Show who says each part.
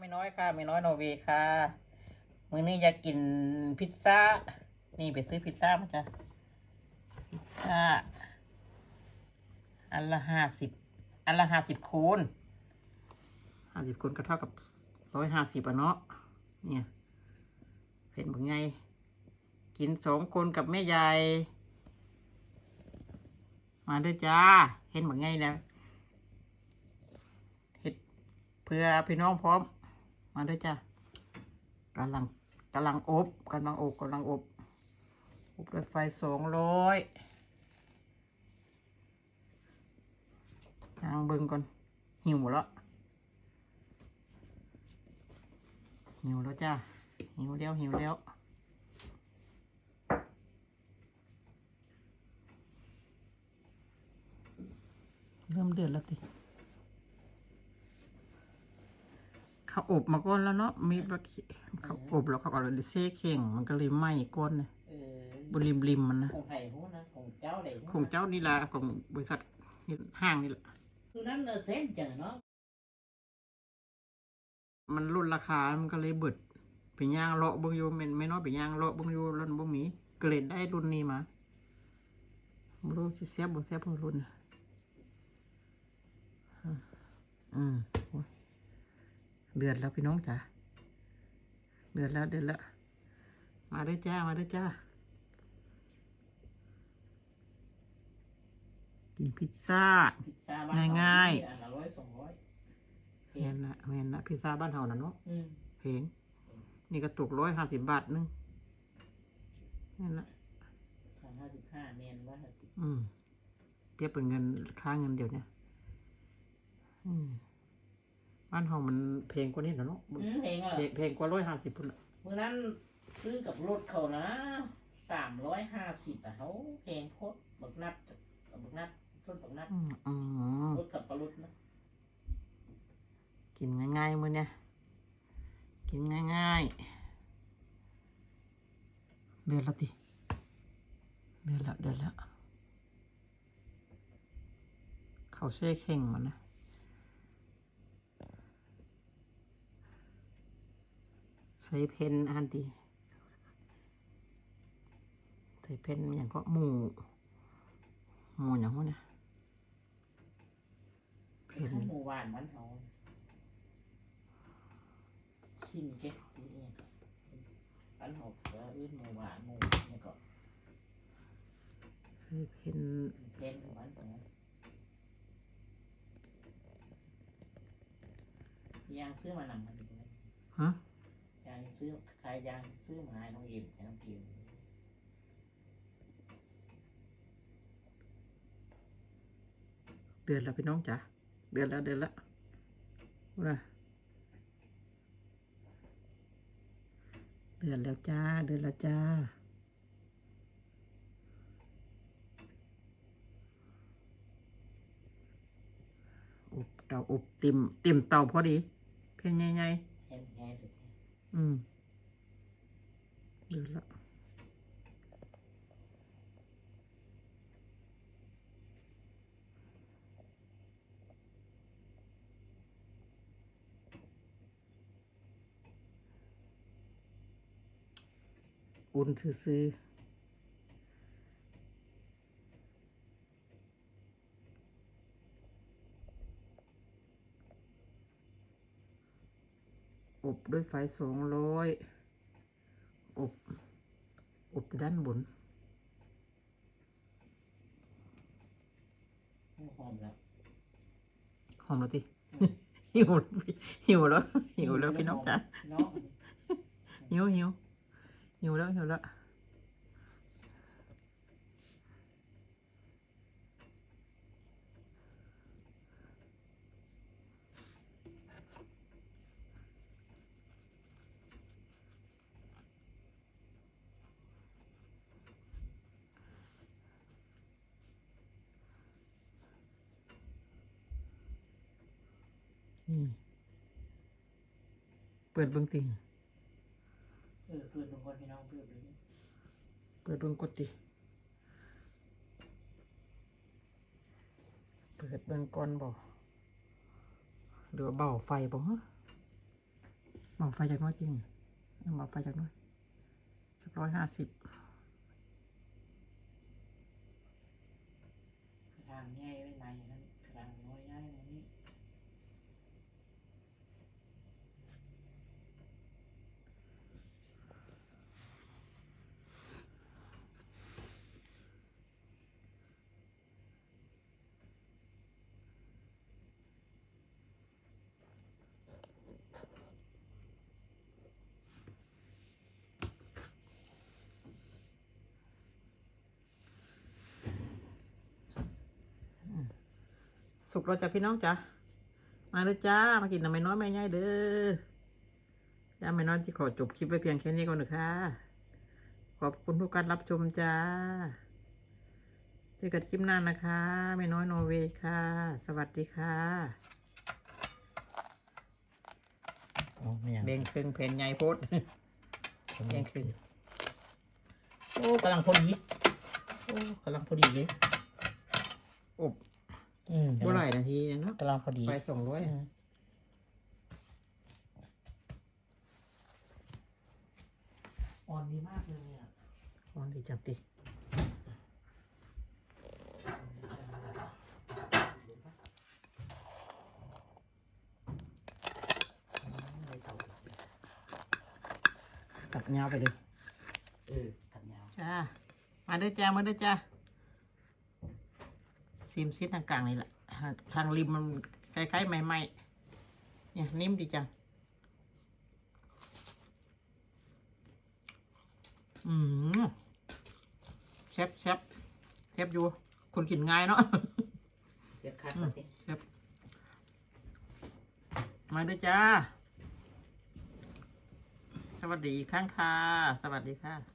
Speaker 1: ไม่น้อยค่ะไม่น้อยโนเวค่ะมื้อนี้จะกินพิซซ่า นี่ไปซื้อพิซซ่ามาจ้ะพิซซ่าอันละห้าสิบอันละห้าสิบคูณห้าสิบคูณก็เท่ากับร้อยห้าสิบอะเนาะเนี่ยเห็นเป็นไง กินสองคนกับแม่ยายมาด้วยจ้า เห็นเป็นไงนะเห็ดเพื่อพี่น้องพร้อม มาด้วยจ้ากำลังกำลังอบกำลังอบกำลังอบอบด้วยไฟสองร้อยนางเบิ่งก่อนหิวหมดแล้วหิวแล้วจ้าหิวแล้วหิวแล้วเริ่มเดือดแล้วติ เขาอบมาก้อนแล้วเนาะมีบะขิเขาอบแล้วเขาก็เลยเซ่เข่งมันก็เลยไหม้ก้อนนะ
Speaker 2: เออบ
Speaker 1: นริมริมมันนะ
Speaker 2: ของไผ่หูนะของเจ้าเด็ก
Speaker 1: ของเจ้านี่ละของบริษัทนี่ห้างนี่แหละ
Speaker 2: คือนั้นเนอะเส้นจังเนาะ
Speaker 1: มันลดราคา มันก็เลยเบิดไปย่างเลาะเบิ่งอยู่แม่นไม่น้อยไปย่างเลาะเบิ่งอยู่แล้วบ่มีก็เลยได้รุ่นนี้มาบ่รู้สิแซ่บบ่แซ่บบ่รุ่นน่ะอืมโอ้ย เดือดแล้วพี่น้องจ๋าเดือดแล้วเดือดแล้ว มาด้วยจ้า มาด้วยจ้า กินพิซซ่า
Speaker 2: พิซซ่าบ้านเร
Speaker 1: ง่ายๆ
Speaker 2: อันละร้อยสองร้อย
Speaker 1: แม่นละแม่นละพิซซ่าบ้านเฮาน่ะเนาะ
Speaker 2: อืม
Speaker 1: เพงนี่ก็ตกร้อยห้าสิบบาทนึงนั่นละ
Speaker 2: สามห้าสิบห้าเมียนว่าห้าสิบ
Speaker 1: อืมเทียบเป็นเงินค่าเงินเดี๋ยวเนี้อืม บ้านเฮามันเพลงกว่านี้เหรอเนาะ
Speaker 2: อืมเพลงเหรอ
Speaker 1: เพลงเพลงกว่าร้อยห้าสิบพุ่นน่ะ
Speaker 2: เมื่อนั้นซื้อกับรถเขานะสามร้อยห้าสิบอะเขาเพลงโคตรบักนัดบักนัดรถบักนัด
Speaker 1: อืมอืม
Speaker 2: รถสับปะรดนะ
Speaker 1: กินง่ายๆมื้อเนี้ยกินง่ายๆเดือดแล้วติเดือดแล้วเดือดแล้วเขาเช่เข่งมันนะ ส่เพนอันดีใส่เพนอย่างก็หมูหมูอย่างวะเนี่ยเพน
Speaker 2: ข้าวหมูหวานมันเขาชิมเก็ตนี่เนี่ยอันเขาเอออื่นหมูหวานหมูเนี่ยก็
Speaker 1: ใส่เพน
Speaker 2: เพนหวานตรงนั้นยางซื้อมาหนังมันดีไหม
Speaker 1: ฮะ
Speaker 2: ยางซื้อใครยางซื้อมาให้น้องเอ็มให้น้องกิม
Speaker 1: เดือนแล้วพี่น้องจ๋าเดือนแล้วเดือนแล้วนะเดือนแล้วจ้า เดือนแล้วจ้าอบเตาอบติ่มติ่มเตาพอดี เพียงใหญ่
Speaker 2: แห้งแห้ง เลย
Speaker 1: ๆ อืมเดือนแล้วอุ่นซื้อๆอบด้วยไฟสองร้อยอบ อบที่ด้านบน
Speaker 2: หอมแล้ว
Speaker 1: หอมแล้วติหิวแล้วพี่หิวแล้วหิวแล้วพี่น้องจ๋า
Speaker 2: เนาะ
Speaker 1: หิวหิวหิวแล้วหิวแล้ว นี่เปิดเบิ้งติง
Speaker 2: เออเพื่อนบางคนพี่น้องเพื่อนเลย
Speaker 1: เปิดเบิ้งกดดิเปิดเบิ้งก่อนบ่หรือว่าเบาไฟบ่ฮะบอกไฟจากน้อยจริงเอาบอกไฟจากน้อยสักร้อยห้าสิบ
Speaker 2: กระดางใหญ่ไว้ในนั้นกระดางน้อยใหญ่ไว้นี่
Speaker 1: สุกเราจะพี่น้องจ้ะมาเลยจ้ามากินน้ำไม่น้อยไม่ง่ายเด้อย่าไม่น้อยที่ขอจบคลิปไว้เพียงแค่นี้ก่อนนะคะขอบคุณทุกการรับชมจ้าเจอกันคลิปหน้านะคะไม่น้อยโนเวย์ค่ะ สวัสดีค่ะ
Speaker 2: อ๋อไม่ยัง
Speaker 1: เบ่งครึ่งเพนใหญ่โพดเบ่งครึ่ง
Speaker 2: โอ้กำลังพอดีโอ้กำลังพอดีเลย
Speaker 1: อบ
Speaker 2: อืม
Speaker 1: เมื่อไหร่นาทีเนี่ยเนาะ
Speaker 2: กำลังพอดี
Speaker 1: ไปสองร้อย
Speaker 2: อืมอ่อนดีมากเลยเนี่ย
Speaker 1: อ๋อดีจังติตัดยาวไปเลย
Speaker 2: เออตัดยาว
Speaker 1: จ้ามาเด้อจ้ามาเด้อจ้า ซิมซิดทางกลางนี่แหละ ทางริมมันคล้ายๆใหม่ๆเนี่ยนิ่มดีจัง อืมแซ่บแซ่บแซ่บอยู่คนกินง่ายเนาะ
Speaker 2: เสียบคัดมาสิ
Speaker 1: แซ่บมาเด้อจ้า สวัสดีอีกครั้งค่ะ สวัสดีค่ะ